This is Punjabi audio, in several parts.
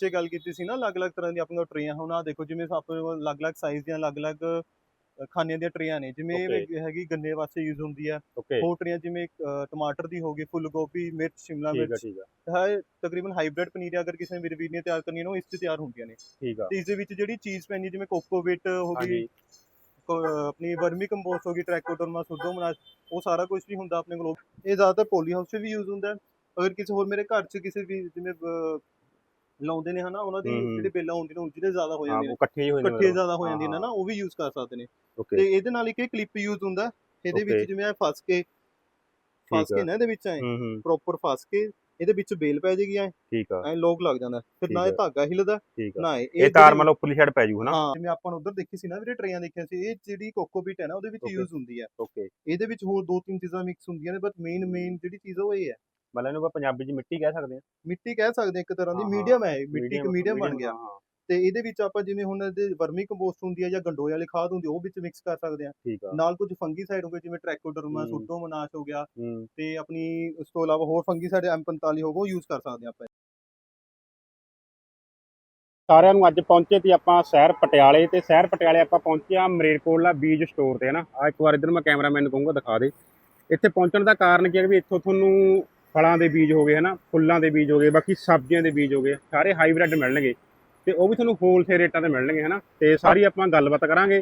ਨੀਚੇ ਗੱਲ ਕੀਤੀ ਸੀ ਨਾ ਅਲੱਗ-ਅਲੱਗ ਤਰ੍ਹਾਂ ਦੀਆਂ ਆਪਣੀਆਂ ਟਰੇਆਂ ਹੁਣ ਆਹ ਦੇਖੋ ਜਿਵੇਂ ਆਪਣੇ ਕੋਲ ਅਲੱਗ-ਅਲੱਗ ਸਾਈਜ਼ ਦੀਆਂ ਅਲੱਗ-ਅਲੱਗ ਅ, ਖਾਨਿਆਂ ਦੀਆਂ ਟਰੇਆਂ ਨੇ ਜਿਵੇਂ ਇਹ Okay. ਹੈਗੀ ਗੰਨੇ ਵਾਸਤੇ ਯੂਜ਼ ਹੁੰਦੀ ਆ। ਓਕੇ ਹੋਰ ਟਰੇਆਂ ਜਿਵੇਂ ਅ, ਟਮਾਟਰ ਦੀ ਹੋ ਗਈ ਫੁੱਲ ਗੋਭੀ ਮਿਰਚ ਸ਼ਿਮਲਾ ਠੀਕ ਆ ਮਿਰਚ ਠੀਕ ਆ। ਹੈ ਤਕਰੀਬਨ ਹਾਈਬ੍ਰਿਡ ਪਨੀਰ ਅਗਰ ਕਿਸੇ ਵੀਰ ਵੀਰ ਨੇ ਤਿਆਰ ਕਰਨੀ ਹੈ ਨਾ ਉਹ ਇਸ 'ਚ ਤਿਆਰ ਹੁੰਦੀਆਂ ਨੇ। ਠੀਕ ਆ। ਤੇ ਇਸ ਦੇ ਵਿੱਚ ਜਿਹੜੀ ਚੀਜ਼ ਪੈਂਦੀ ਜਿਵੇਂ ਕੋਕੋਵਿਟ ਹੋ ਗਈ ਹਾਂਜੀ। ਕੋ- ਆਪਣੀ ਵਰਮੀ ਕੰਪੋਸਟ ਹੋ ਗਈ ਟ੍ਰੈਕੋਡਰਮਾ ਸੁਡੋਮੋਨਾਸ ਉਹ ਸਾਰਾ ਕੁਝ ਵੀ ਹੁੰਦਾ ਆਪਣੇ ਕੋਲ। ਇਹ ਜ਼ਿਆਦਾਤਰ ਪੋਲੀ ਹਾਊਸ 'ਚ ਵੀ ਯੂਜ਼ ਹੁੰਦਾ। ਹੈ। ਅਗਰ ਕਿਸੇ ਹੋਰ ਮੇਰੇ ਘਰ 'ਚ ਕਿਸੇ ਵੀ ਜਿਵੇਂ ਲਾਉਂਦੇ ਨੇ ਹਨਾ ਉਹਨਾਂ ਦੀ ਹੂੰ ਹੂੰ। ਜਿਹੜੇ ਬੇਲਾਂ ਹੁੰਦੀਆਂ ਨੇ ਉਹ ਜਿਹਦੇ ਜ਼ਿਆਦਾ ਹੋ ਹਾਂ ਜਾਂਦੀਆਂ ਉਹ ਨੇ ਇਕੱਠੇ ਹੀ ਹੋਏ ਨੇ ਇਕੱਠੇ ਜ਼ਿਆਦਾ ਹੋ ਹਾਂ, ਜਾਂਦੀਆਂ ਨੇ ਨਾ ਹਾਂ। ਉਹ ਵੀ ਯੂਜ਼ ਕਰ ਸਕਦੇ ਨੇ ਓਕੇ ਤੇ ਇਹਦੇ ਨਾਲ ਇੱਕ ਇਹ ਕਲਿੱਪ ਯੂਜ਼ ਹੁੰਦਾ ਹੈ। ਇਹਦੇ Okay. ਵਿੱਚ ਜਿਵੇਂ ਇਹ ਫਸ ਕੇ ਫਸ ਠੀਕ ਕੇ ਆ। ਨਾ ਇਹਦੇ ਵਿੱਚ ਐ ਹੂੰ ਹੂੰ ਪ੍ਰੋਪਰ ਫਸ ਕੇ ਇਹਦੇ ਵਿੱਚ ਬੇਲ ਪੈ ਜਾਏਗੀ ਐ ਠੀਕ ਆ ਐ ਲੋਕ ਲੱਗ ਜਾਂਦਾ ਫਿਰ ਨਾ ਠੀਕ ਇਹ ਧਾਗਾ ਹਿੱਲਦਾ ਠੀਕ ਆ ਨਾ ਇਹ ਇਹ ਤਾਰ ਜਿਹੜੀ- ਮਤਲਬ ਉੱਪਰਲੀ ਸਾਈਡ ਪੈ ਜੂ ਹਨਾ ਹਾਂ ਜਿਵੇਂ ਆਪਾਂ ਨੂੰ ਉਧਰ ਦੇਖੀ ਸੀ ਨਾ ਵੀਰੇ ਟਰੇਆਂ ਦੇਖਿਆ ਸੀ ਇਹ ਜਿਹੜੀ ਕੋਕੋਬੀਟ ਹੈ ਨਾ ਉਹਦੇ ਵਿੱਚ Okay. ਯੂਜ਼ ਹੁੰਦੀ ਹੈ ਓਕੇ ਇਹਦੇ ਵਿੱਚ ਹੋਰ ਦੋ ਤਿੰਨ ਚੀਜ਼ਾਂ ਮਿਕਸ ਹੁੰਦੀਆਂ ਨੇ ਬਟ ਮੇਨ ਮੇਨ ਜਿਹੜੀ ਚੀਜ਼ ਉਹ ਇਹ ਹੈ ਮਤਲਬ ਇਹਨੂੰ ਆਪਾਂ ਪੰਜਾਬੀ ਚ ਮਿੱਟੀ ਕਹਿ ਸਕਦੇ ਹਾਂ। ਮਿੱਟੀ ਕਹਿ ਸਕਦੇ ਹਾਂ ਇੱਕ ਤਰ੍ਹਾਂ ਦੀ ਹਾਂ, ਮੀਡੀਅਮ ਹੈ ਇਹ, ਮਿੱਟੀ ਇੱਕ ਮੀਡੀਅਮ ਬਣ ਗਿਆ। ਹਾਂ, ਤੇ ਇਹਦੇ ਵਿੱਚ ਆਪਾਂ ਜਿਵੇਂ ਹੁਣ ਇਹਦੇ ਵਰਮੀ ਕੰਪੋਸਟ ਹੁੰਦੀ ਹੈ ਜਾਂ ਗੰਡੋਏ ਵਾਲੀ ਖਾਦ ਹੁੰਦੀ ਹੈ ਉਹ ਵਿੱਚ ਮਿਕਸ ਕਰ ਸਕਦੇ ਹਾਂ। ਠੀਕ ਆ। ਨਾਲ ਕੁਝ ਫੰਗੀਸਾਈਡ ਹੋ ਗਏ ਜਿਵੇਂ ਟ੍ਰੈਕੋਡਰਮਾ ਹੂੰ। ਸੁਡੋਮੋਨਾਸ ਹੋ ਗਿਆ ਹੂੰ। ਤੇ ਆਪਣੀ ਉਸ ਤੋਂ ਇਲਾਵਾ ਹੋਰ ਫੰਗੀਸਾਈਡ M45 ਹੋ ਗਿਆ ਉਹ ਯੂਜ਼ ਕਰ ਸਕਦੇ ਹਾਂ ਆਪਾਂ। ਸਾਰਿਆਂ ਨੂੰ ਅੱਜ ਪਹੁੰਚੇ ਤੇ ਆਪਾਂ ਸ਼ਹਿਰ ਪਟਿਆਲੇ ਤੇ ਸ਼ਹਿਰ ਪਟਿਆਲੇ ਆਪਾਂ ਪਹੁੰਚੇ ਆ ਮਰੇਰਕੋਟਲਾ ਬੀਜ ਸਟੋਰ ਤੇ ਹਨਾ ਆ ਇੱਕ ਵਾਰ ਇਧਰ ਮੈਂ ਕੈਮਰਾਮੈਨ ਨੂੰ ਕਹੂੰਗਾ ਦਿਖਾ ਦੇ। ਇੱਥੇ ਪਹੁੰਚਣ ਦਾ ਕਾਰਨ ਕੀ ਹੈ ਵੀ ਇੱਥੋਂ ਤੁਹਾਨੂੰ ਫਲਾਂ ਦੇ ਬੀਜ ਹੋ ਗਏ, ਹਨਾ, ਫੁੱਲਾਂ ਦੇ ਬੀਜ ਹੋ ਗਏ, ਬਾਕੀ ਸਬਜ਼ੀਆਂ ਦੇ ਬੀਜ ਹੋ ਗਏ, ਸਾਰੇ ਹਾਈਬ੍ਰਿਡ ਮਿਲਣਗੇ। ਤੇ ਉਹ ਵੀ ਤੁਹਾਨੂੰ ਹੋਲਸੇਲ ਰੇਟਾਂ ਤੇ ਮਿਲਣਗੇ, ਹਨਾ। ਤੇ ਸਾਰੀ ਆਪਾਂ ਗੱਲਬਾਤ ਕਰਾਂਗੇ।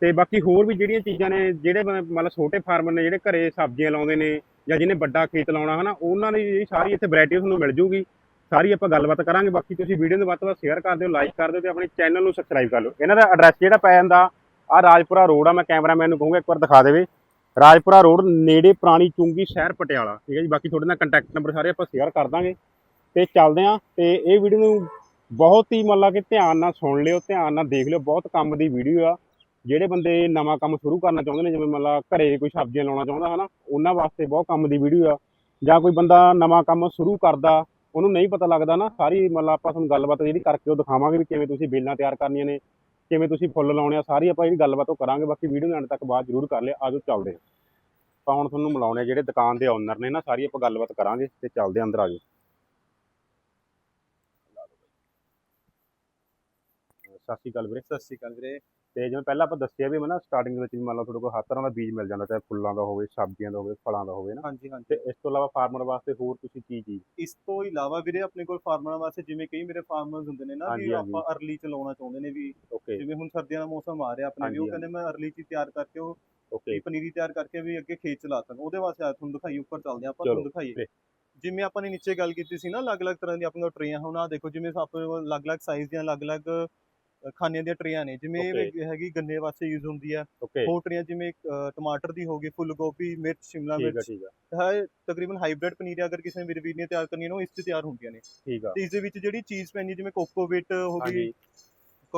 ਤੇ ਬਾਕੀ ਹੋਰ ਵੀ ਜਿਹੜੀਆਂ ਚੀਜ਼ਾਂ ਨੇ, ਜਿਹੜੇ ਮਤਲਬ ਛੋਟੇ ਫਾਰਮਰ ਨੇ, ਜਿਹੜੇ ਘਰੇ ਸਬਜ਼ੀਆਂ ਲਾਉਂਦੇ ਨੇ ਜਾਂ ਜਿਹਨੇ ਵੱਡਾ ਖੇਤ ਲਾਉਣਾ, ਹਨਾ, ਉਹਨਾਂ ਦੀ ਜਿਹੜੀ ਸਾਰੀ ਇੱਥੇ ਵੈਰਾਈਟੀ ਤੁਹਾਨੂੰ ਮਿਲ ਜੂਗੀ। ਸਾਰੀ ਆਪਾਂ ਗੱਲਬਾਤ ਕਰਾਂਗੇ। ਬਾਕੀ ਤੁਸੀਂ ਵੀਡੀਓ ਨੂੰ ਵੱਧ ਤੋਂ ਵੱਧ ਸ਼ੇਅਰ ਕਰ ਦਿਓ ਲਾਈਕ ਕਰ ਦਿਓ ਤੇ ਆਪਣੇ ਚੈਨਲ ਨੂੰ ਸਬਸਕ੍ਰਾਈਬ ਕਰ ਲਓ। ਇਹਨਾਂ ਦਾ ਐਡਰੈਸ ਜਿਹੜਾ ਪੈ ਜਾਂਦਾ ਆ ਰਾਜਪੁਰਾ ਰੋਡ ਆ, ਮੈਂ ਕੈਮਰਾਮੈਨ ਨੂੰ ਕਹੂੰਗਾ, ਇੱਕ ਵਾਰ ਦਿਖਾ ਦੇਵੇ। ਰਾਜਪੁਰਾ ਰੋਡ ਨੇੜੇ ਪੁਰਾਣੀ ਚੁੰਗੀ ਸ਼ਹਿਰ ਪਟਿਆਲਾ, ਠੀਕ ਹੈ ਜੀ? ਬਾਕੀ ਤੁਹਾਡੇ ਨਾਲ ਕੰਟੈਕਟ ਨੰਬਰ ਸਾਰੇ ਆਪਾਂ ਸ਼ੇਅਰ ਕਰ ਦਾਂਗੇ। ਤੇ ਚੱਲਦੇ ਆਂ ਤੇ ਇਹ ਵੀਡੀਓ ਨੂੰ ਬਹੁਤ ਹੀ ਮਤਲਬ ਕਿ ਧਿਆਨ ਨਾਲ ਸੁਣ ਲਿਓ, ਧਿਆਨ ਨਾਲ ਦੇਖ ਲਿਓ। ਬਹੁਤ ਕੰਮ ਦੀ ਵੀਡੀਓ ਆ। ਜਿਹੜੇ ਬੰਦੇ ਨਵਾਂ ਕੰਮ ਸ਼ੁਰੂ ਕਰਨਾ ਚਾਹੁੰਦੇ ਨੇ, ਜਿਵੇਂ ਮਤਲਬ ਘਰੇ ਕੋਈ ਸਬਜ਼ੀਆਂ ਲਾਉਣਾ ਚਾਹੁੰਦਾ, ਹਨਾ, ਉਹਨਾਂ ਵਾਸਤੇ ਬਹੁਤ ਕੰਮ ਦੀ ਵੀਡੀਓ ਆ। ਜਾਂ ਕੋਈ ਬੰਦਾ ਨਵਾਂ ਕੰਮ ਸ਼ੁਰੂ ਕਰਦਾ, ਉਹਨੂੰ ਨਹੀਂ ਪਤਾ ਲੱਗਦਾ ਨਾ, ਸਾਰੀ ਮਤਲਬ ਆਪਾਂ ਤੁਹਾਨੂੰ ਗੱਲਬਾਤ ਜਿਹੜੀ ਕਰਕੇ ਉਹ ਦਿਖਾਵਾਂਗੇ ਵੀ ਕਿਵੇਂ ਤੁਸੀਂ ਬੇਲਾਂ ਤਿਆਰ ਕਰਨੀਆਂ ਨੇ। ਕਿਵੇਂ ਤੁਸੀਂ ਫੁੱਲ ਲਾਉਣੇ ਆ, ਸਾਰੀ ਆਪਾਂ ਜਿਹੜੀ ਗੱਲਬਾਤ ਉਹ ਕਰਾਂਗੇ, ਬਾਕੀ ਵੀਡੀਓ ਦੇ ਅੰਤ ਤੱਕ ਬਾਅਦ ਜ਼ਰੂਰ ਕਰ ਲਿਆ ਆਜੋ ਚੱਲਦੇ ਹਾਂ। ਆਪਾਂ ਹੁਣ ਤੁਹਾਨੂੰ ਮਿਲਾਉਣੇ ਆ, ਜਿਹੜੇ ਦੁਕਾਨ ਦੇ ਓਨਰ ਨੇ ਨਾ, ਸਾਰੀ ਆਪਾਂ ਗੱਲਬਾਤ ਕਰਾਂਗੇ ਤੇ ਚੱਲਦੇ ਹਾਂ ਅੰਦਰ, ਆਜੋ। ਸਤਿ ਸ਼੍ਰੀ ਅਕਾਲ ਵੀਰੇ। ਸਤਿ ਸ਼੍ਰੀ ਅਕਾਲ ਵੀਰੇ। ਤੇ ਜਿਵੇਂ ਪਹਿਲਾਂ ਆਪਾਂ ਦੱਸਿਆ ਵੀ ਮੈਂ ਨਾ ਸਟਾਰਟਿੰਗ ਦੇ ਵਿੱਚ ਵੀ ਮੰਨ ਲਓ ਤੁਹਾਡੇ ਕੋਲ ਹਰ ਤਰ੍ਹਾਂ ਦਾ ਬੀਜ ਮਿਲ ਜਾਂਦਾ ਚਾਹੇ ਫੁੱਲਾਂ ਦਾ ਹੋਵੇ ਸਬਜ਼ੀਆਂ ਦਾ ਹੋਵੇ ਫਲਾਂ ਦਾ ਹੋਵੇ ਨਾ ਹਾਂਜੀ ਹਾਂਜੀ। ਤੇ ਇਸ ਤੋਂ ਇਲਾਵਾ ਫਾਰਮਰ ਵਾਸਤੇ ਹੋਰ ਤੁਸੀਂ ਕੀ ਚੀਜ਼? ਇਸ ਤੋਂ ਇਲਾਵਾ ਵੀਰੇ ਆਪਣੇ ਕੋਲ ਫਾਰਮਰਾਂ ਵਾਸਤੇ ਜਿਵੇਂ ਕਈ ਮੇਰੇ ਫਾਰਮਰਸ ਹੁੰਦੇ ਨੇ ਨਾ ਵੀ ਹਾਂਜੀ। ਆਪਾਂ ਅਰਲੀ ਚ ਲਾਉਣਾ ਚਾਹੁੰਦੇ ਨੇ ਵੀ ਓਕੇ। ਜਿਵੇਂ ਹੁਣ ਸਰਦੀਆਂ ਦਾ ਮੌਸਮ ਆ ਰਿਹਾ ਆਪਣੇ ਵੀ ਉਹ ਹਾਂਜੀ, ਕਹਿੰਦੇ ਮੈਂ ਅਰਲੀ ਚ ਤਿਆਰ ਕਰਕੇ ਉਹ ਓਕੇ। ਪਨੀਰੀ ਤਿਆਰ ਕਰਕੇ ਵੀ ਅੱਗੇ ਖੇਤ ਚ ਲਾ ਸਕਣ। ਉਹਦੇ ਵਾਸਤੇ ਆ ਤੁਹਾਨੂੰ ਦਿਖਾਈ ਉੱਪਰ ਚੱਲਦੇ ਹਾਂ ਆਪਾਂ ਚਲੋ, ਤੁਹਾਨੂੰ ਦਿਖਾਈਏ। ਜਿਵੇਂ ਆਪਾਂ ਨੇ ਨੀਚੇ ਗੱਲ ਕੀਤੀ ਸੀ ਨਾ ਅਲੱਗ-ਅਲੱਗ ਤਰ੍ਹਾਂ ਦੀਆਂ ਆਪਣੀਆਂ ਟਰੇਆਂ ਹੁਣ ਆਹ ਦੇਖੋ ਜਿਵੇਂ ਕੋਲ ਅਲੱਗ-ਅਲੱਗ ਸਾਈਜ਼ ਦੀਆਂ ਅਲੱਗ-ਅਲੱਗ ਅ, ਖਾਨਿਆਂ ਦੀਆਂ ਟਰੇਆਂ ਨੇ ਜਿਵੇਂ ਇਹ ਹੈਗੀ ਗੰਨੇ ਵਾਸਤੇ ਯੂਜ਼ ਹੁੰਦੀ ਆ। ਹੋਰ ਟਰੇਆਂ ਜਿਵੇਂ ਟਮਾਟਰ ਦੀ ਹੋ ਗਈ ਫੁੱਲ ਗੋਭੀ ਮਿਰਚ ਸ਼ਿਮਲਾ ਮਿਰਚ। ਹੈ ਤਕਰੀਬਨ ਹਾਈਬ੍ਰਿਡ ਪਨੀਰ ਅਗਰ ਕਿਸੇ ਨੇ ਤਿਆਰ ਕਰਨੀ ਨਾ ਉਹ ਇਸ 'ਚ ਤਿਆਰ ਹੁੰਦੀਆਂ ਨੇ। ਠੀਕ ਆ। ਤੇ ਇਸ ਦੇ ਵਿੱਚ ਜਿਹੜੀ ਚੀਜ਼ ਪੈਂਦੀ ਜਿਵੇਂ ਕੋਕੋਵਿਟ ਹੋ ਗਈ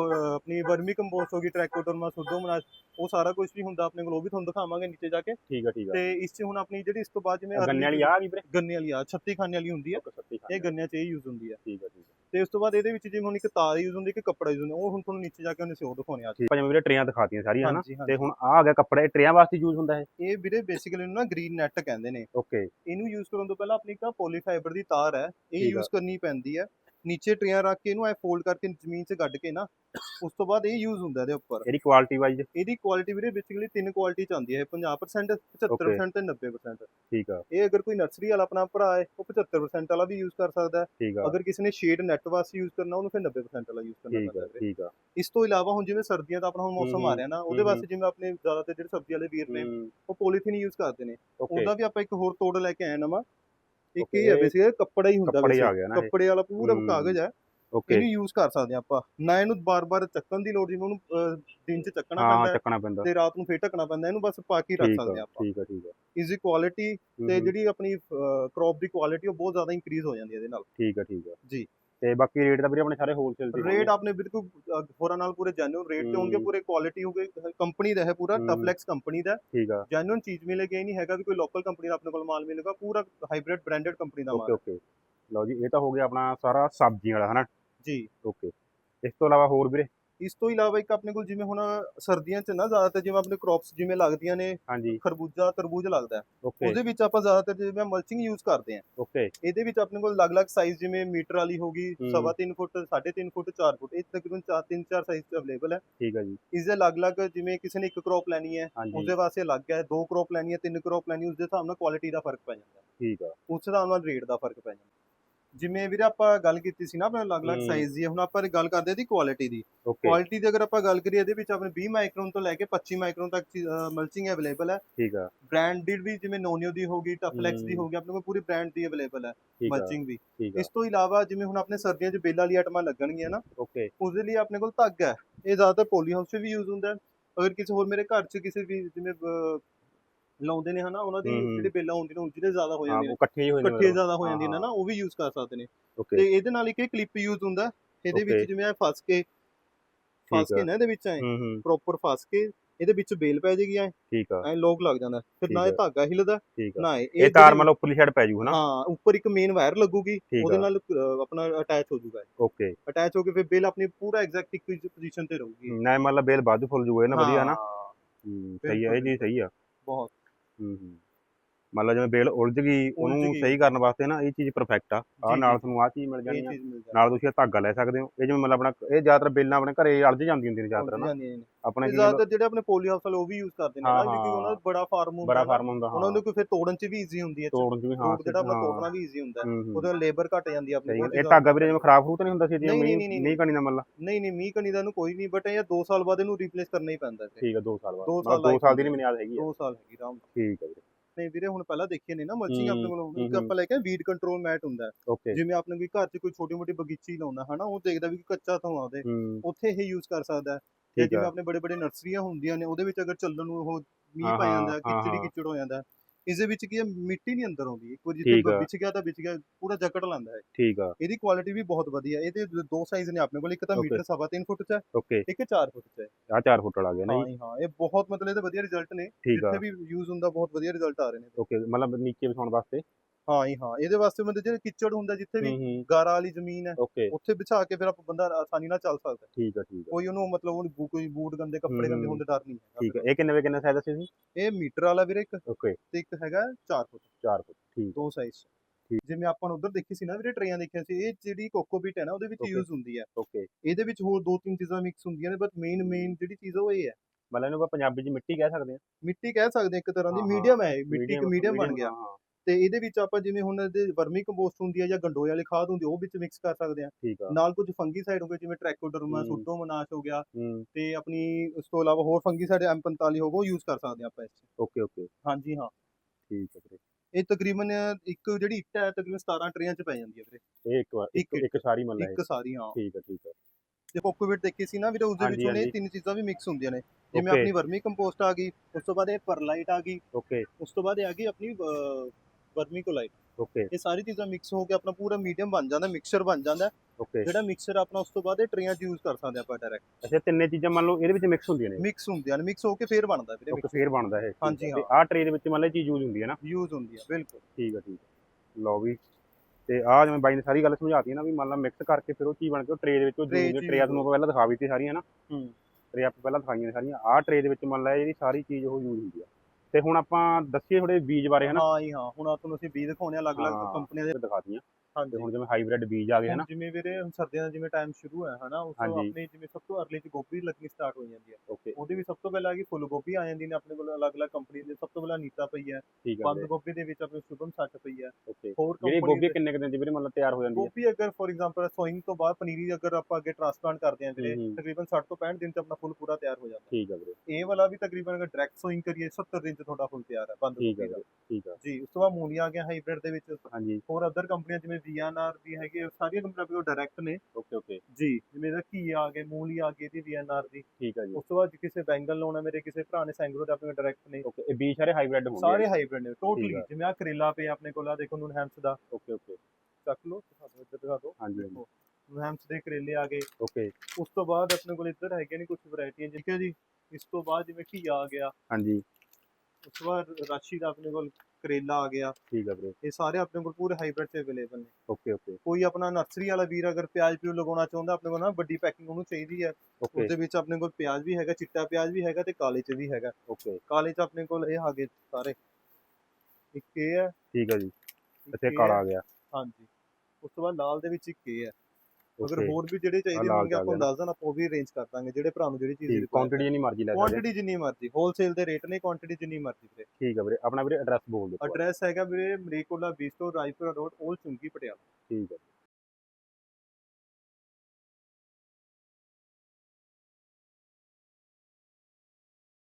ਆਪਣੀ ਵਰਮੀ ਕੰਪੋਸਟ ਹੋ ਗਈ ਟ੍ਰੈਕੋਡਰਮਾ ਸੁਡੋਮੋਨਾਸ ਉਹ ਸਾਰਾ ਕੁਝ ਵੀ ਹੁੰਦਾ ਆਪਣੇ ਕੋਲ ਉਹ ਵੀ ਤੁਹਾਨੂੰ ਦਿਖਾਵਾਂਗੇ ਨੀਚੇ ਜਾ ਕੇ। ਠੀਕ ਆ ਠੀਕ ਆ। ਤੇ ਇਸ 'ਚ ਹੁਣ ਆਪਣੀ ਜਿਹੜੀ ਇਸ ਤੋਂ ਬਾਅਦ ਜਿਵੇਂ ਗੰਨੇ ਵਾਲੀ ਆ ਗਈ ਵੀਰੇ? ਗੰਨੇ ਵਾਲੀ ਆ 36 ਖਾਨੇ ਵਾਲੀ ਹੁੰਦੀ ਸੱਤੀ ਇਹ ਗੰਨਿਆਂ 'ਚ ਇਹ ਯੂਜ਼ ਹੁੰਦੀ ਹੈ ਠੀਕ ਆ ਠੀਕ ਆ। ਤੇ ਉਸ ਤੋਂ ਬਾਅਦ ਇਹਦੇ ਵਿੱਚ ਜਿਵੇਂ ਹੁਣ ਇੱਕ ਤਾਰ ਯੂਜ਼ ਹੁੰਦੀ ਹੈ ਕਿ ਕੱਪੜਾ ਯੂਜ਼ ਹੁੰਦਾ ਉਹ ਹੁਣ ਤੁਹਾਨੂੰ ਨੀਚੇ ਜਾ ਕੇ ਉਹਨੇ ਸਿਓ ਦਿਖਾਉਣੇ ਆ। ਆ ਜਿਵੇਂ ਵੀਰੇ ਟਰੇਆਂ ਦਿਖਾਤੀਆਂ ਸਾਰੀਆਂ ਹਨਾ? ਤੇ ਹੁਣ ਆ ਆ ਗਿਆ ਕੱਪੜਾ ਇਹ ਟਰੇਆਂ ਵਾਸਤੇ ਯੂਜ਼ ਹੁੰਦਾ ਹੈ ਇਹ ਵੀਰੇ ਬੇਸਿਕਲੀ ਇਹਨੂੰ ਨਾ ਗ੍ਰੀਨ ਨੈਟ ਕਹਿੰਦੇ ਨੇ। ਓਕੇ। ਇਹਨੂੰ ਯੂਜ਼ ਕਰਨ ਤੋਂ ਪਹਿਲਾਂ ਆਪਣੀ ਇੱਕ ਪੋਲੀਫਾਈਬਰ ਦੀ ਤਾਰ ਹੈ ਇਹ ਆ। ਯੂਜ਼ ਕਰਨੀ ਪੈਂਦੀ ਹੈ। ਨੀਚੇ ਟਰੇਆਂ ਰੱਖ ਕੇ ਇਹਨੂੰ ਐ ਫੋਲਡ ਕਰਕੇ ਜ਼ਮੀਨ 'ਚ ਗੱਡ ਕੇ ਨਾ ਉਸ ਤੋਂ ਬਾਅਦ ਇਹ ਯੂਜ਼ ਹੁੰਦਾ ਇਹਦੇ ਉੱਪਰ। ਇਹਦੀ ਕੁਆਲਿਟੀ ਵਾਈਜ਼ ਇਹਦੀ ਕੁਆਲਿਟੀ ਵੀਰੇ ਬੇਸਿਕਲੀ ਤਿੰਨ ਕੁਆਲਿਟੀ ਚ ਆਉਂਦੀ ਹੈ 50% 75% ਤੇ 90% ਠੀਕ ਆ। ਇਹ ਅਗਰ ਕੋਈ ਨਰਸਰੀ ਵਾਲਾ ਆਪਣਾ ਭਰਾ ਹੈ ਉਹ 75% ਵਾਲਾ ਵੀ ਯੂਜ਼ ਕਰ ਸਕਦਾ ਹੈ। ਠੀਕ ਆ। ਅਗਰ ਕਿਸੇ ਨੇ ਸ਼ੇਡ ਨੈਟ ਵਾਸਤੇ ਯੂਜ਼ ਕਰਨਾ ਉਹਨੂੰ ਫਿਰ 90% ਵਾਲਾ ਯੂਜ਼ ਕਰਨਾ ਠੀਕ ਆ ਠੀਕ ਆ। ਇਸ ਤੋਂ ਇਲਾਵਾ ਹੁਣ ਜਿਵੇਂ ਸਰਦੀਆਂ ਦਾ ਆਪਣਾ ਹੁਣ ਮੌਸਮ ਆ ਰਿਹਾ ਨਾ ਉਹਦੇ ਵਾਸਤੇ ਜਿਵੇਂ ਆਪਣੇ ਜ਼ਿਆਦਾਤਰ ਜਿਹੜੇ ਸਬਜ਼ੀ ਵਾਲੇ ਵੀਰ ਨੇ ਉਹ ਪੋਲੀਥੀਨ ਯੂਜ਼ ਕਰਦੇ ਨੇ। ਉਹਦਾ ਵੀ ਆਪਾਂ ਇੱਕ ਹੋਰ ਤੋੜ ਲੈ ਕੇ ਆਏ ਨਵਾਂ। ਇਹ ਹੈ ਇਹ ਬੇਸਿਕਲੀ ਕੱਪੜਾ ਹੀ ਹੁੰਦਾ ਕੱਪੜੇ ਵੈਸੇ। ਆ ਗਿਆ ਨਾ ਇਹ। ਕੱਪੜੇ ਵਾਲਾ ਪੂਰਾ ਹੂੰ, ਕਾਗਜ਼ ਹੈ ਓਕੇ ਇਹਨੂੰ ਯੂਜ਼ ਕਰ ਸਕਦੇ ਹਾਂ ਆਪਾਂ। ਨਾ ਇਹਨੂੰ ਬਾਰ-ਬਾਰ ਚੱਕਣ ਦੀ ਲੋੜ ਜਿਵੇਂ ਉਹਨੂੰ ਦਿਨ 'ਚ ਚੱਕਣਾ ਹਾਂ ਪੈਂਦਾ ਹੈ ਚੱਕਣਾ ਪੈਂਦਾ। ਤੇ ਰਾਤ ਨੂੰ ਫੇਰ ਢੱਕਣਾ ਪੈਂਦਾ ਇਹਨੂੰ ਬਸ ਪਾ ਕੇ ਹੀ ਰੱਖ ਸਕਦੇ ਆ ਹਾਂ ਆਪਾਂ। ਠੀਕ ਆ ਠੀਕ ਆ। ਇਸ ਦੀ ਕੁਆਲਿਟੀ ਹੂੰ, ਤੇ ਹੂੰ, ਜਿਹੜੀ ਆਪਣੀ ਕ੍ਰੌਪ ਦੀ ਕੁਆਲਿਟੀ ਉਹ ਬਹੁਤ ਜ਼ਿਆਦਾ ਇੰਕਰੀਜ਼ ਹੋ ਜਾਂਦੀ ਹੈ ਇਹਦੇ ਨਾਲ। ਠੀਕ ਆ ਠੀਕ ਆ। ਜੀ। ਤੇ ਬਾਕੀ ਰੇਟ ਦਾ ਵੀਰੇ ਆਪਣੇ ਸਾਰੇ ਹੋਲਸੇਲ ਤੇ ਰੇਟ ਆਪਣੇ ਬਿਲਕੁਲ ਹੋਰਾਂ ਨਾਲ ਪੂਰੇ ਜੈਨੂਇਨ ਰੇਟ ਤੇ ਹੋਣਗੇ। ਪੂਰੇ ਕੁਆਲਿਟੀ ਹੋਗੇ ਕੰਪਨੀ ਦਾ ਹੈ ਪੂਰਾ। ਟਫਲੈਕਸ ਕੰਪਨੀ ਦਾ। ਠੀਕ ਆ। ਜੈਨੂਇਨ ਚੀਜ਼ ਮਿਲੇਗੀ ਨਹੀਂ ਹੈਗਾ ਵੀ ਕੋਈ ਲੋਕਲ ਕੰਪਨੀ ਦਾ ਆਪਣੇ ਕੋਲ ਮਾਲ ਮਿਲੇਗਾ ਪੂਰਾ ਹਾਈਬ੍ਰਿਡ ਬ੍ਰਾਂਡਡ ਕੰਪਨੀ ਦਾ ਓਕੇ ਮਾਲ। ਓਕੇ ਲਓ ਜੀ ਇਹ ਤਾਂ ਹੋ ਗਿਆ ਆਪਣਾ ਸਾਰਾ ਸਬਜ਼ੀ ਵਾਲਾ ਹਨਾ? ਜੀ। ਓਕੇ ਇਸ ਤੋਂ ਇਲਾਵਾ ਹੋਰ ਵੀਰੇ? ਇਸ ਤੋਂ ਇਲਾਵਾ ਇੱਕ ਆਪਣੇ ਕੋਲ ਜਿਵੇਂ ਹੁਣ ਸਰਦੀਆਂ 'ਚ ਨਾ ਜ਼ਿਆਦਾਤਰ ਜਿਵੇਂ ਆਪਣੇ ਕ੍ਰੌਪਸ ਜਿਵੇਂ ਲੱਗਦੀਆਂ ਨੇ ਹਾਂਜੀ। ਖਰਬੂਜਾ ਤਰਬੂਜ ਲੱਗਦਾ। ਓਕੇ ਉਹਦੇ ਵਿੱਚ ਆਪਾਂ ਜ਼ਿਆਦਾਤਰ ਜਿਵੇਂ ਮਲਚਿੰਗ ਯੂਜ਼ ਕਰਦੇ ਓਕੇ ਇਹਦੇ ਵਿੱਚ ਆਪਣੇ ਕੋਲ ਅਲੱਗ-ਅਲੱਗ ਸਾਈਜ਼ ਜਿਵੇਂ ਮੀਟਰ ਵਾਲੀ ਹੋਗੀ ਹੂੰ। ਸਵਾ ਤਿੰਨ ਫੁੱਟ 3.5 ਫੁੱਟ 4 ਫੁੱਟ ਇਹ ਤਕਰੀਬਨ 4 3 4 ਸਾਈਜ਼ 'ਚ ਅਵੇਲੇਬਲ ਹੈ। ਠੀਕ ਹੈ ਜੀ। ਇਸ ਦੇ ਅਲੱਗ-ਅਲੱਗ ਜਿਵੇਂ ਕਿਸੇ ਨੇ ਇੱਕ ਕ੍ਰੌਪ ਲੈਣੀ ਹੈ ਉਹਦੇ ਵਾਸਤੇ ਅਲੱਗ ਹੈ ਦੋ ਕ੍ਰੌਪ ਲੈਣੀ ਹੈ ਤਿੰਨ ਕ੍ਰੌਪ ਲੈਣੀ ਉਸ ਦੇ ਹਿਸਾਬ ਨਾਲ ਕੁਆਲਿਟੀ ਦਾ ਫ਼ਰਕ ਪੈ ਜਾਂਦਾ ਠੀਕ ਆ। ਉਸ ਹਿਸਾਬ ਨਾਲ ਰੇਟ ਦਾ ਫ਼ਰਕ ਪੈ ਜਾਂਦਾ ਜਿਵੇਂ ਵੀਰੇ ਆਪਾਂ ਗੱਲ ਕੀਤੀ ਸੀ ਨਾ ਆਪਣੇ ਅਲੱਗ-ਅਲੱਗ। ਸਾਈਜ਼ ਦੀ ਹੁਣ ਆਪਾਂ ਗੱਲ ਕਰਦੇ ਦੀ ਕੁਆਲਿਟੀ ਦੀ। ਕੁਆਲਿਟੀ ਦੀ ਅਗਰ ਆਪਾਂ ਗੱਲ ਕਰੀਏ ਇਹਦੇ ਵਿੱਚ ਆਪਣੇ 20 ਮਾਈਕਰੋਨ ਤੋਂ ਲੈ ਕੇ 25 ਮਾਈਕਰੋਨ ਤੱਕ ਮਲਚਿੰਗ ਅਵੇਲੇਬਲ ਹੈ। ਠੀਕ ਆ। ਬ੍ਰਾਂਡਡ ਵੀ ਜਿਵੇਂ ਨੋਨੀਓ ਦੀ ਹੋਗੀ ਟਫਲੈਕਸ ਦੀ ਹੂੰ। ਹੋਗੀ ਆਪਣੇ ਕੋਲ ਪੂਰੀ ਬ੍ਰਾਂਡ ਦੀ ਅਵੇਲੇਬਲ ਹੈ ਮਲਚਿੰਗ ਵੀ। ਇਸ ਤੋਂ ਇਲਾਵਾ ਜਿਵੇਂ ਹੁਣ ਆਪਣੇ ਸਰਦੀਆਂ 'ਚ ਬੇਲ ਵਾਲੀ ਆਈਟਮਾਂ ਲੱਗਣਗੀਆਂ ਨਾ ਓਕੇ ਉਹਦੇ ਲਈ ਆਪਣੇ ਕੋਲ ਧਾਗਾ ਹੈ। ਇਹ ਜ਼ਿਆਦਾਤਰ ਪੋਲੀ ਹਾਊਸ 'ਚ ਵੀ ਯੂਜ਼ ਹੁੰਦਾ ਹੈ। ਅਗਰ ਕਿਸੇ ਹੋਰ ਮੇਰੇ ਘਰ 'ਚ ਕਿਸੇ ਵੀ ਜਿਵੇਂ ਲਾਉਂਦੇ ਨੇ ਹਨਾ ਉਹਨਾਂ ਦੀ ਹੂੰ, ਹੂੰ। ਜਿਹੜੀ ਬੇਲਾਂ ਹੁੰਦੀਆਂ ਨੇ ਉਹ ਜਿਹਦੇ ਜ਼ਿਆਦਾ ਹੋ ਹਾਂ ਜਾਂਦੀਆਂ ਉਹ ਨੇ ਇਕੱਠੇ ਹੀ ਹੋਏ ਨੇ ਇਕੱਠੇ ਜ਼ਿਆਦਾ ਹੋ ਜਾਂਦੀਆਂ ਨੇ। ਨਾ ਉਹ ਵੀ ਯੂਜ਼ ਕਰ ਸਕਦੇ ਨੇ। ਓਕੇ ਤੇ ਇਹਦੇ ਨਾਲ ਇੱਕ ਕਲਿੱਪ ਯੂਜ਼ ਹੁੰਦਾ। ਇਹਦੇ Okay. ਵਿੱਚ ਜਿਵੇਂ ਇਹ ਫਸ ਕੇ ਫਸ। ਕੇ ਨਾ ਇਹਦੇ ਵਿੱਚ ਐ ਹੂੰ ਹੂੰ। ਪ੍ਰੋਪਰ ਫਸ ਕੇ ਇਹਦੇ ਵਿੱਚ ਬੇਲ ਪੈ ਜਾਏਗੀ ਐ। ਠੀਕ ਆ। ਐ ਲੋਕ ਲੱਗ ਜਾਂਦਾ। ਫਿਰ ਨਾ ਠੀਕ ਇਹ ਧਾਗਾ ਹਿਲਦਾ ਠੀਕ ਆ। ਨਾ ਇਹ ਇਹ ਤਾਰ ਜਿਹੜੀ- ਮਤਲਬ ਉੱਪਰਲੀ ਸਾਈਡ ਪੈ ਜੂ ਹਨਾ ਹਾਂ ਉੱਪਰ ਇੱਕ ਮੇਨ ਵਾਇਰ ਲੱਗੂਗੀ ਠੀਕ ਉਹਦੇ ਆ ਨਾਲ ਆਪਣਾ ਅਟੈਚ ਹੋ ਜਾਊਗਾ ਓਕੇ ਅਟੈਚ ਹੋ ਕੇ ਫਿਰ ਬੇਲ ਆਪਣੀ ਪੂਰਾ ਐਗਜ਼ੈਕਟ ਇੱਕ ਪੋਜੀਸ਼ਨ ਤੇ ਰਹੂਗੀ ਨਾ ਮਤਲਬ ਬੇਲ ਬਾਅਦ ਫੁੱਲ ਜੂਗਾ ਇਹ ਨਾ ਵਧੀਆ ਹਨਾ? ਹਾਂ, ਸਹੀ ਆ ਇਹ ਚੀਜ਼ ਸਹੀ ਆ। ਬਹੁਤ। ਹੂੰ ਹੂੰ ਮਤਲਬ ਜਿਵੇਂ ਬੇਲ ਉਲਝ ਗਈ ਉਹਨੂੰ ਗਈ। ਸਹੀ ਕਰਨ ਵਾਸਤੇ ਨਾ ਇਹ ਚੀਜ਼ ਪਰਫੈਕਟ ਆ। ਆ ਜੀ, ਨਾਲ ਜੀ। ਤੁਹਾਨੂੰ ਆ ਚੀਜ਼ ਮਿਲ ਜਾਣੀ ਇਹ ਆ। ਚੀਜ਼ ਮਿਲ ਜਾਂਦੀ ਨਾਲ ਤੁਸੀਂ ਇਹ ਧਾਗਾ ਲੈ ਸਕਦੇ ਹੋ। ਇਹ ਜਿਵੇਂ ਮਤਲਬ ਆਪਣਾ ਇਹ ਜ਼ਿਆਦਾਤਰ ਬੇਲਾਂ ਆਪਣੇ ਘਰੇ ਅਲਝ ਜਾਂਦੀਆਂ ਹੁੰਦੀਆਂ ਨੇ ਜ਼ਿਆਦਾਤਰ ਨਾ ਜਾਂਦੀਆਂ ਨੇ। ਆਪਣੇ ਕੀ ਜ਼ਿਆਦਾਤਰ ਜਿਹੜੇ ਆਪਣੇ ਪੋਲੀ ਹਾਊਸ ਵਾਲੇ ਉਹ ਵੀ ਯੂਜ਼ ਕਰਦੇ ਨੇ ਹਾਂ, ਨਾ ਕਿਉਂਕਿ ਹਾਂ। ਉਹਨਾਂ ਦਾ ਬੜਾ ਫਾਰਮ ਹੁੰਦਾ ਬੜਾ ਨਾ, ਫਾਰਮ ਹੁੰਦਾ ਉਹਨਾਂ ਹਾਂ। ਨੂੰ ਕੋਈ ਫਿਰ ਤੋੜਨ ਚ ਵੀ ਈਜ਼ੀ ਹੁੰਦੀ ਹੈ ਤੋੜਨ ਚ ਵੀ ਹਾਂ ਹਾਂ ਜਿਹੜਾ ਆਪਣਾ ਹਾਂ। ਤੋੜਨਾ ਵੀ ਈਜ਼ੀ ਹੁੰਦਾ ਹੈ। ਹੂੰ, ਹੂੰ। ਉਹਦੇ ਨਾਲ ਲੇਬਰ ਘਟ ਜਾਂਦੀ ਹੈ ਆਪਣੀ ਸਹੀ ਬਹੁਤ ਗੱਲ। ਇਹ। ਧਾਗਾ ਵੀਰੇ ਜਿਵੇਂ ਖਰਾਬ ਖਰੂਬ ਤਾਂ ਨਹੀਂ ਹੁੰਦਾ ਸੀ ਜਿਵੇਂ ਨਹੀਂ, ਨਹੀਂ, ਮੀਂਹ ਨਹੀਂ, ਮੀਂਹ ਕਣੀ ਦਾ ਮਤਲਬ? ਨਹੀਂ ਨਹੀਂ ਮੀਂਹ ਕਣੀ ਦਾ ਨੂੰ ਕੋਈ ਨਹੀਂ ਬਟ ਇਹ 2 ਸਾਲ ਬਾਅਦ ਇਹਨੂੰ ਰੀਪਲੇਸ ਕਰਨਾ ਹੀ ਪੈਂਦਾ ਹੈ ਠੀਕ ਆ 2 ਸਾਲ ਬਾਅਦ। ਦੋ ਮਤਲਬ ਸਾਲ ਦੋ ਸਾਲ ਦੀ life ਨਹੀਂ ਬੁਨਿਆਦ ਹੈਗੀ ਆ। 2 ਸਾਲ ਹੈਗੀ ਰਾਮ ਠੀਕ ਆ ਵੀਰੇ। ਨਹੀਂ ਵੀਰੇ ਹੁਣ ਪਹਿਲਾਂ ਦੇਖੀਏ ਨੇ ਨਾ ਮਲਚਿੰਗ ਆਪਣੇ ਕੋਲ ਹੁਣ ਇੱਕ ਆਪਾਂ ਲੈ ਕੇ ਵੀਡ ਕੰਟਰੋਲ ਮੈਟ ਹੁੰਦਾ ਜਿਵੇਂ ਆਪਣੇ ਕੋਈ ਘਰ 'ਚ ਕੋਈ ਛੋਟੀ ਮੋਟੀ ਬਗੀਚੀ ਲਾਉਣਾ ਹਨਾ ਉਹ ਦੇਖਦਾ ਵੀ ਕੱਚਾ ਥਾਂ ਆਉਂਦੇ ਉੱਥੇ ਇਹ ਯੂਜ਼ ਕਰ ਸਕਦਾ ਹੈ। ਜਿਵੇਂ ਆਪਣੇ ਬੜੇ ਬੜੇ ਨਰਸਰੀਆਂ ਹੁੰਦੀਆਂ ਨੇ ਉਹਦੇ ਵਿੱਚ ਅਗਰ ਚੱਲਣ ਨੂੰ ਉਹ ਮੀਂਹ ਪੈ ਜਾਂਦਾ ਕਿਚੜੀ। ਕਿਚੜ ਹੋ। ਜਾਂਦਾ। ਇਸ ਦੇ ਵਿੱਚ ਕੀ ਹੈ ਮਿੱਟੀ ਨਹੀਂ ਅੰਦਰ ਆਉਂਦੀ। ਇੱਕ ਵਾਰ ਠੀਕ ਜਿੱਥੇ ਆ। ਵਿਛ ਗਿਆ ਤਾਂ ਵਿਛ ਗਿਆ ਪੂਰਾ ਜਕੜ ਲਾਂਦਾ ਹੈ। ਠੀਕ ਆ। ਇਹਦੀ ਕੁਆਲਿਟੀ ਵੀ ਬਹੁਤ ਵਧੀਆ। ਇਹਦੇ ਦ- ਦੋ ਸਾਈਜ਼ ਨੇ ਆਪਣੇ ਕੋਲ ਇੱਕ ਤਾਂ Okay. ਮੀਟਰ ਸਵਾ ਤਿੰਨ ਫੁੱਟ 'ਚ ਹੈ ਓਕੇ ਇੱਕ 4 ਫੁੱਟ 'ਚ ਹੈ। ਆ 4 ਫੁੱਟ ਵਾਲਾ ਗਿਆ ਨਾ ਹਾਂ ਜੀ ਜੀ, ਹਾਂ ਇਹ ਬਹੁਤ ਮਤਲਬ ਇਹਦੇ ਵਧੀਆ ਰਿਜ਼ਲਟ ਨੇ। ਠੀਕ ਆ। ਜਿੱਥੇ ਵੀ ਯੂਜ਼ ਹੁੰਦਾ ਬਹੁਤ ਵਧੀਆ ਰਿਜ਼ਲਟ ਆ ਰਹੇ ਨੇ ਓਕੇ ਮਤਲਬ ਨੀਚੇ ਵਿਛਾਉਣ ਵਾਸਤੇ? ਹਾਂ ਜੀ ਹਾਂ। ਇਹਦੇ ਵਾਸਤੇ ਮਤਲਬ ਜਿਹੜੇ ਕਿਚੜ ਹੁੰਦਾ ਜਿੱਥੇ ਵੀ ਹੂੰ ਹੂੰ। ਗਾਰਾ ਵਾਲੀ ਜ਼ਮੀਨ ਹੈ ਓਕੇ। ਉੱਥੇ ਵਿਛਾ ਕੇ ਫਿਰ ਆਪਾਂ ਬੰਦਾ ਆਸਾਨੀ ਨਾਲ ਚੱਲ ਸਕਦਾ ਹੈ। ਠੀਕ ਆ ਠੀਕ ਆ। ਕੋਈ ਉਹਨੂੰ ਮਤਲਬ ਉਹਨੂੰ ਬੂ- ਕੋਈ ਬੂਟ ਗੰਦੇ ਕੱਪੜੇ ਗੰਦੇ ਹੂੰ, ਹੋਣ ਦਾ ਡਰ ਨਹੀਂ ਹੈਗਾ ਠੀਕ ਆ। ਇਹ ਕਿੰਨੇ ਵੇ ਕਿੰਨੇ ਸਾਈਜ਼ ਦੱਸੇ ਸੀ ਇਹ ਮੀਟਰ ਵਾਲਾ ਵੀਰੇ ਇੱਕ ਓਕੇ। ਤੇ ਇੱਕ ਹੈਗਾ 4 ਫੁੱਟ। 4 ਫੁੱਟ ਠੀਕ। ਦੋ ਸਾਈਜ਼। ਜਿਵੇਂ ਆਪਾਂ ਉਧਰ ਦੇਖੀ ਸੀ ਨਾ ਵੀਰੇ ਟਰੇਆਂ ਦੇਖਿਆ ਸੀ ਇਹ ਜਿਹੜੀ ਕੋਕੋਬੀਟ ਹੈ ਨਾ ਉਹਦੇ ਵਿੱਚ. ਯੂਜ਼ ਹੁੰਦੀ ਹੈ। ਓਕੇ। ਇਹਦੇ ਵਿੱਚ ਹੋਰ ਦੋ ਤਿੰਨ ਚੀਜ਼ਾਂ ਮਿਕਸ ਹੁੰਦੀਆਂ ਨੇ ਬਟ ਮੇਨ ਮੇਨ ਜਿਹੜੀ ਚੀਜ਼ ਉਹ ਇਹ ਹੈ। ਮਤਲਬ ਇਹਨੂੰ ਆਪਾਂ ਪੰਜਾਬੀ ਚ ਮਿੱਟੀ ਕਹਿ ਸਕਦੇ ਆ ਮਿੱਟੀ ਕਹਿ ਸਕਦੇ ਹਾਂ ਇੱਕ ਤਰ੍ਹਾਂ ਦੀ ਹਾਂ, ਮੀਡੀਅਮ ਹੈ ਮਿੱਟੀ ਇੱਕ ਮੀਡੀਅਮ ਬਣ ਗਿਆ। ਹਾਂ, ਹਾਂ, ਤੇ ਇਹਦੇ ਵਿੱਚ ਆਪਾਂ ਜਿਵੇਂ ਹੁਣ ਇਹਦੇ ਵਰਮੀ ਕੰਪੋਸਟ ਹੁੰਦੀ ਹੈ ਜਾਂ ਗੰਡੋਏ ਵਾਲੀ ਖਾਦ ਹੁੰਦੀ ਹੈ ਉਹ ਵਿੱਚ ਮਿਕਸ ਕਰ ਸਕਦੇ ਹਾਂ ਠੀਕ ਆ। ਨਾਲ ਕੁਝ ਫੰਗੀਸਾਈਡ ਹੋ ਗਏ ਜਿਵੇਂ ਟ੍ਰੈਕੋਡਰਮਾ ਹੂੰ। ਸੁਡੋਮੋਨਾਸ ਹੋ ਗਿਆ ਹੂੰ। ਤੇ ਆਪਣੀ ਉਸ ਤੋਂ ਇਲਾਵਾ ਹੋਰ ਫੰਗੀਸਾਈਡ M45 ਹੋ ਉਹ ਯੂਜ਼ ਕਰ ਸਕਦੇ ਹਾਂ ਆਪਾਂ ਇਸ 'ਚ। ਓਕੇ ਓਕੇ ਹਾਂਜੀ ਹਾਂ। ਠੀਕ ਆ ਵੀਰੇ। ਇਹ ਤਕਰੀਬਨ ਇੱਕ ਜਿਹੜੀ ਇੱਟ ਹੈ ਤਕਰੀਬਨ 17 ਟਰੇਆਂ 'ਚ ਪੈ ਜਾਂਦੀ ਹੈ ਵੀਰੇ। ਇਹ ਇੱਕ ਵਾਰ ਇੱਕ ਸਾਰੀ ਮਤਲਬ ਇੱਕ ਸਾਰੀ ਹਾਂ। ਠੀਕ ਆ ਠੀਕ ਆ। ਤੇ ਕੋਕੋਵਿਟ ਦੇਖੀ ਸੀ ਨਾ ਵੀਰੇ ਉਸ ਦੇ ਵਿੱਚ ਉਹਨੇ। ਤਿੰਨ ਚੀਜ਼ਾਂ ਵੀ ਮਿਕਸ ਹੁੰਦੀਆਂ ਨੇ। ਜਿਵੇਂ. ਆਪਣੀ ਵਰਮੀ ਕੰਪੋਸਟ ਆ ਗਈ ਉਸ ਤੋਂ ਬਾਅਦ ਇਹ ਪਰਲਾਈਟ ਆ ਗਈ। ਓਕੇ ਉਸ ਤੋਂ ਬਾਅਦ ਇਹ ਆ ਗਈ ਆਪਣੀ ਵਰਮੀ ਕੋਲਾਈਟ ਓਕੇ ਇਹ ਸਾਰੀ ਚੀਜ਼ਾਂ ਮਿਕਸ ਹੋ ਕੇ ਆਪਣਾ ਪੂਰਾ ਮੀਡੀਅਮ ਬਣ ਜਾਂਦਾ ਮਿਕਸਚਰ ਬਣ ਜਾਂਦਾ। ਓਕੇ ਜਿਹੜਾ ਮਿਕਸਚਰ ਆਪਣਾ ਉਸ ਤੋਂ ਬਾਅਦ ਇਹ ਟਰੇਆਂ 'ਚ ਯੂਜ਼ ਕਰ ਸਕਦੇ ਆਪਾਂ ਡਾਇਰੈਕਟ ਅੱਛਾ ਤਿੰਨੇ ਚੀਜ਼ਾਂ ਮੰਨ ਲਓ ਇਹਦੇ ਵਿੱਚ ਮਿਕਸ ਹੁੰਦੀਆਂ ਨੇ। ਮਿਕਸ ਹੁੰਦੀਆਂ ਨੇ ਮਿਕਸ ਹੋ ਕੇ ਫੇਰ ਬਣਦਾ ਵੀਰੇ ਓਕੇ ਫੇਰ ਬਣਦਾ ਇਹ। ਹਾਂਜੀ, ਤੇ ਆਹ ਟਰੇ ਦੇ ਵਿੱਚ ਮੰਨ ਲਓ ਚੀਜ਼ ਯੂਜ਼ ਹੁੰਦੀ ਹੈ ਨਾ? ਯੂਜ਼ ਹੁੰਦੀ ਹੈ ਬਿਲਕੁਲ। ਠੀਕ ਆ ਠੀਕ ਆ ਲਓ ਵੀ। ਤੇ ਆਹ ਜਿਵੇਂ ਬਾਈ ਨੇ ਸਾਰੀ ਗੱਲ ਸਮਝਾਤੀ ਹੈ ਨਾ ਵੀ ਮੰਨ ਲਾ ਮਿਕਸ ਕਰਕੇ ਫਿਰ ਉਹ ਚੀਜ਼ ਬਣ ਕੇ ਉਹ ਟਰੇ ਦੇ ਵਿੱਚ ਉਹ ਟਰੇ ਤੁਹਾਨੂੰ ਆਪਾਂ ਪਹਿਲਾਂ ਦਿਖਾ ਵੀ ਦਿੱਤੀ ਸਾਰੀਆਂ ਨਾ। ਹੂੰ। ਟਰੇ ਆਪਾਂ ਪਹਿਲਾਂ ਦਿਖਾਈਆਂ ਸਾਰੀਆਂ। ਆਹ ਟਰੇ ਦੇ ਵਿੱਚ ਮੰਨ ਲਾ ਜਿਹੜੀ ਸਾਰੀ ਚੀਜ਼ ਉਹ ਯੂਜ਼ ਹੁੰਦੀ ਆ ਤੇ ਹੁਣ ਆਪਾਂ ਦੱਸੀਏ ਥੋੜੇ ਬੀਜ ਬਾਰੇ ਹਨਾ? ਹਾਂ ਜੀ ਹਾਂ। ਹੁਣ ਤੁਹਾਨੂੰ ਅਸੀਂ ਬੀਜ ਦਿਖਾਉਣੇ ਆ ਅਲੱਗ-ਅਲੱਗ ਹਾਂ। ਕੰਪਨੀਆਂ ਦੇ। ਹਾਂਜੀ ਹੁਣ ਜਿਵੇਂ ਹਾਈਬ੍ਰਿਡ ਬੀਜ ਆ ਗਏ ਹਨਾ। ਜਿਵੇਂ ਵੀਰੇ ਹੁਣ ਸਰਦੀਆਂ ਦਾ ਜਿਵੇਂ ਟਾਈਮ ਸ਼ੁਰੂ ਹੈ ਹਨਾ ਉਸ ਤੋਂ। ਆਪਣੇ ਜਿਵੇਂ ਸਭ ਤੋਂ ਅਰਲੀ ਚ ਗੋਭੀ ਲੱਗਣੀ ਸਟਾਰਟ ਹੋ ਜਾਂਦੀ ਹੈ। ਓਕੇ ਉਹਦੇ ਵੀ ਸਭ ਤੋਂ ਪਹਿਲਾਂ ਆ ਗਈ ਫੁੱਲ ਗੋਭੀ ਆ ਜਾਂਦੀ ਨੇ ਆਪਣੇ ਕੋਲ ਅਲੱਗ-ਅਲੱਗ ਕੰਪਨੀ ਦੇ ਸਭ ਤੋਂ ਪਹਿਲਾਂ ਨੀਤਾ ਪਈ ਹੈ। ਬੰਦ ਗੋਭੀ ਦੇ ਵਿੱਚ ਆਪਣੇ ਸ਼ੁਭਮ ਸੱਟ ਪਈ ਹੈ। ਓਕੇ ਹੋਰ ਜਿਹੜੀ ਕੰਪਨੀ ਗੋਭੀ ਕਿੰਨੇ ਕੁ ਦਿਨ ਦੀ ਵੀਰੇ ਮਤਲਬ ਤਿਆਰ ਹੋ ਜਾਂਦੀ ਹੈ? ਗੋਭੀ ਅਗਰ ਫੋਰ ਐਗਜ਼ਾਮਪਲ ਸੋਇੰਗ ਤੋਂ ਬਾਅਦ ਪਨੀਰੀ ਅਗਰ ਆਪਾਂ ਅੱਗੇ ਟ੍ਰਾਂਸਪਲਾਂਟ ਕਰਦੇ ਹਾਂ ਹੂੰ, ਹੂੰ। ਤਕਰੀਬਨ 60 ਤੋਂ 65 ਦਿਨ ਚ ਆਪਣਾ ਫੁੱਲ ਪੂਰਾ ਤਿਆਰ ਹੋ ਜਾਂਦਾ। ਠੀਕ ਆ ਵੀਰੇ। ਇਹ ਵਾਲਾ ਵੀ ਤਕਰੀਬਨ ਅਗਰ ਡਾਇਰੈਕਟ ਸੋਇੰਗ ਕਰੀਏ 70 ਦਿਨ ਚ ਤੁਹਾਡਾ ਫੁੱਲ ਤਿਆਰ ਹੈ ਬੰਦ ਗੋਭੀ ਦਾ। ਠੀਕ ਆ। ਜੀ ਉਸ ਤੋਂ ਬਾਅਦ ਮੂਲੀਆਂ ਆ ਗਿਆ ਹਾਈਬ੍ਰਿਡ ਦੇ ਵਿੱਚ। ਹਾਂਜੀ। ਹੋਰ ਅਦਰ ਕੰਪਨੀਆਂ ਜਿਵੇਂ ਵੀਐਨਆਰ ਦੀ ਹੈਗੀ ਆ, ਸਾਰੀਆਂ ਕੰਪਨੀਆਂ ਕੋਲ ਡਾਇਰੈਕਟ ਨੇ। ਓਕੇ ਓਕੇ ਜੀ ਜਿਵੇਂ ਦਾ ਘੀ ਆ ਗਏ ਮੂਲੀ ਆ ਗਈ ਦੀ ਵੀਐਨਆਰ ਦੀ। ਠੀਕ ਆ ਜੀ। ਉਸ ਤੋਂ ਬਾਅਦ ਕਿਸੇ ਬੈਂਗਲ ਲਾਉਣਾ ਮੇਰੇ ਕਿਸੇ ਭਰਾ ਨੇ ਸੈਂਗਰੋ ਦੇ ਆਪਣੇ ਡਾਇਰੈਕਟ ਨੇ। ਓਕੇ ਇਹ ਬੀਜ ਸਾਰੇ ਹਾਈਬ੍ਰਿਡ ਹੋਣਗੇ। ਸਾਰੇ ਹਾਈਬ੍ਰਿਡ ਨੇ ਟੋਟਲੀ ਠੀਕ ਆ। ਜਿਵੇਂ ਆ ਕਰੇਲਾ ਪਿਆ ਆਪਣੇ ਕੋਲ ਆ ਦੇਖੋ ਨੂੰ ਹੈਂਸ ਦਾ। ਓਕੇ ਓਕੇ ਚੱਕ ਲਓ ਦਿਓ ਇੱਧਰ ਦਿਖਾ ਦਿਓ। ਹਾਂਜੀ ਦੇਖੋ ਹੈਂਸ ਦੇ ਕਰੇਲੇ ਆ ਗਏ। ਓਕੇ ਉਸ ਤੋਂ ਬਾਅਦ ਆਪਣੇ ਕੋਲ ਇੱਧਰ ਹੈਗੇ ਨੇ ਕੁਝ ਵੈਰਾਈਟੀਆਂ ਠੀਕ ਹੈ ਜੀ? ਇਸ ਤੋਂ ਬਾਅਦ ਜਿਵੇਂ ਘੀਆ ਆ ਗਿਆ। ਹਾਂਜੀ। ਉਸ ਤੋਂ ਬਾਅਦ ਰਾਸ਼ੀ ਦਾ ਆਪਣੇ ਕੋਲ ਕਰੇਲਾ ਆ ਗਿਆ। ਠੀਕ ਆ ਵੀਰੇ। ਇਹ ਸਾਰੇ ਆਪਣੇ ਕੋਲ ਪੂਰੇ ਹਾਈਬ੍ਰਿਡ ਚ ਅਵੇਲੇਬਲ ਨੇ। Okay okay. ਕੋਈ ਆਪਣਾ ਨਰਸਰੀ ਵਾਲਾ ਵੀਰ ਅਗਰ ਪਿਆਜ਼ ਪਿਊ ਲਗਾਉਣਾ ਚਾਹੁੰਦਾ ਆਪਣੇ ਕੋਲ ਨਾ ਵੱਡੀ ਪੈਕਿੰਗ ਉਹਨੂੰ ਚਾਹੀਦੀ ਹੈ ਓਕੇ। ਉਹਦੇ ਵਿੱਚ ਆਪਣੇ ਕੋਲ ਪਿਆਜ਼ ਵੀ ਹੈਗਾ ਚਿੱਟਾ ਪਿਆਜ਼ ਵੀ ਹੈਗਾ ਤੇ ਕਾਲੇ ਚ ਵੀ ਹੈਗਾ। ਓਕੇ। ਕਾਲੇ ਚ ਆਪਣੇ ਕੋਲ ਇਹ ਗਏ ਸਾਰੇ। ਇੱਕ ਇਹ ਹੈ ਠੀਕ ਆ ਜੀ। ਇੱਕ ਇੱਥੇ ਇਹ ਕਾਲਾ ਹੈ, ਆ ਗਿਆ। ਹਾਂਜੀ। ਉਸ ਤੋਂ ਬਾਅਦ ਲਾਲ ਦੇ ਵਿੱਚ ਇੱਕ ਇਹ ਹੈ ਅਗਰ ਹੋਰ ਵੀ ਜਿਹੜੇ ਚਾਹੀਦੇ ਹੋਣਗੇ ਆਪਾਂ ਨੂੰ ਦੱਸ ਦੇਣ ਆਪਾਂ ਉਹ ਵੀ ਅਰੇਂਜ ਕਰ ਦਾਂਗੇ ਜਿਹੜੇ ਭਰਾ ਨੂੰ ਜਿਹੜੀ ਚੀਜ਼ ਦੀ ਕੁਆਂਟੀਟੀ ਜਿੰਨੀ ਮਰਜ਼ੀ ਲੈ ਸਕਦੇ ਕੁਆਂਟੀਟੀ ਜਿੰਨੀ ਮਰਜ਼ੀ ਹੋਲਸੇਲ ਦੇ ਰੇਟ ਨੇ ਕੁਆਂਟੀਟੀ ਜਿੰਨੀ ਮਰਜ਼ੀ ਵੀਰੇ। ਠੀਕ ਆ ਵੀਰੇ ਆਪਣਾ ਵੀਰੇ ਐਡਰੈਸ ਬੋਲ ਦਿਓ ਐਡਰੈਸ ਹੈਗਾ ਵੀਰੇ ਮਰੀਕੋਲਾ ਬੀਸਟੋ ਰਾਜਪੁਰਾ ਰੋਡ ਓਲ ਚੁੰਗੀ ਪਟਿਆਲਾ। ਠੀਕ ਆ।